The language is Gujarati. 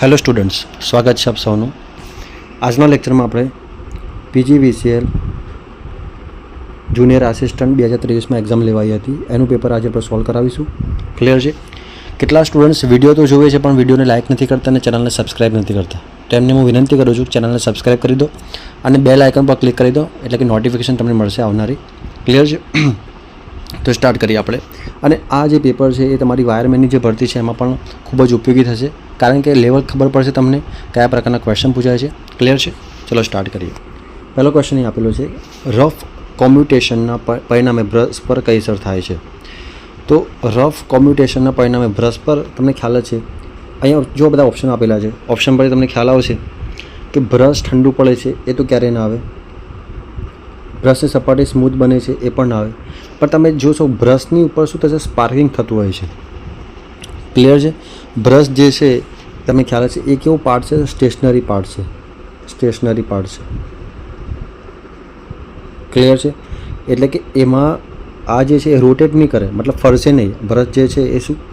હેલો સ્ટુડન્ટ્સ સ્વાગત છે આપ સૌનું. આજના લેક્ચરમાં આપણે પીજીવીસીએલ જુનિયર આસિસ્ટન્ટ બે હજાર ત્રેવીસમાં એક્ઝામ લેવાઈ હતી. એનું પેપર આજે આપણે સોલ્વ કરાવીશું. ક્લિયર છે? કેટલા સ્ટુડન્ટ્સ વીડિયો તો જોવે છે, પણ વિડીયોને લાઇક નથી કરતા અને ચેનલને સબસ્ક્રાઇબ નથી કરતા. તેમને હું વિનંતી કરું છું ચેનલને સબસ્ક્રાઇબ કરી દો અને બેલ આઇકન પર ક્લિક કરી દો, એટલે કે નોટિફિકેશન તમને મળશે આવનારી. ક્લિયર છે? તો સ્ટાર્ટ કરીએ આપણે. અને આ જે પેપર છે એ તમારી વાયરમેનની જે ભરતી છે, એમાં પણ ખૂબ જ ઉપયોગી થશે. કારણ કે લેવલ ખબર પડશે તમને કયા પ્રકારના ક્વેશ્ચન પૂછાય છે. ક્લિયર છે? ચલો સ્ટાર્ટ કરીએ. પહેલો ક્વેશ્ચન એ આપેલો છે. રફ કોમ્યુટેશનના પરિણામે બ્રશ પર કઈ અસર થાય છે? તો રફ કોમ્યુટેશનના પરિણામે બ્રશ પર તમને ખ્યાલ જ છે. અહીંયા જો બધા ઓપ્શન આપેલા છે. ઓપ્શન પર તમને ખ્યાલ આવશે કે બ્રશ ઠંડુ પડે છે, એ તો ક્યારેય ના આવે. બ્રશની સપાટી સ્મૂથ બને છે, એ પણ આવે. પણ તમે જોશો, બ્રશની ઉપર શું થશે? સ્પાર્કિંગ થતું હોય છે. ક્લિયર છે? બ્રશ જે છે તમે ખ્યાલ છે એ કેવો પાર્ટ છે? સ્ટેશનરી પાર્ટ છે. સ્ટેશનરી પાર્ટ છે. ક્લિયર છે? એટલે કે એમાં આ જે છે, એ રોટેટ નહીં કરે. મતલબ ફરશે નહીં. બ્રશ જે છે, એ શું?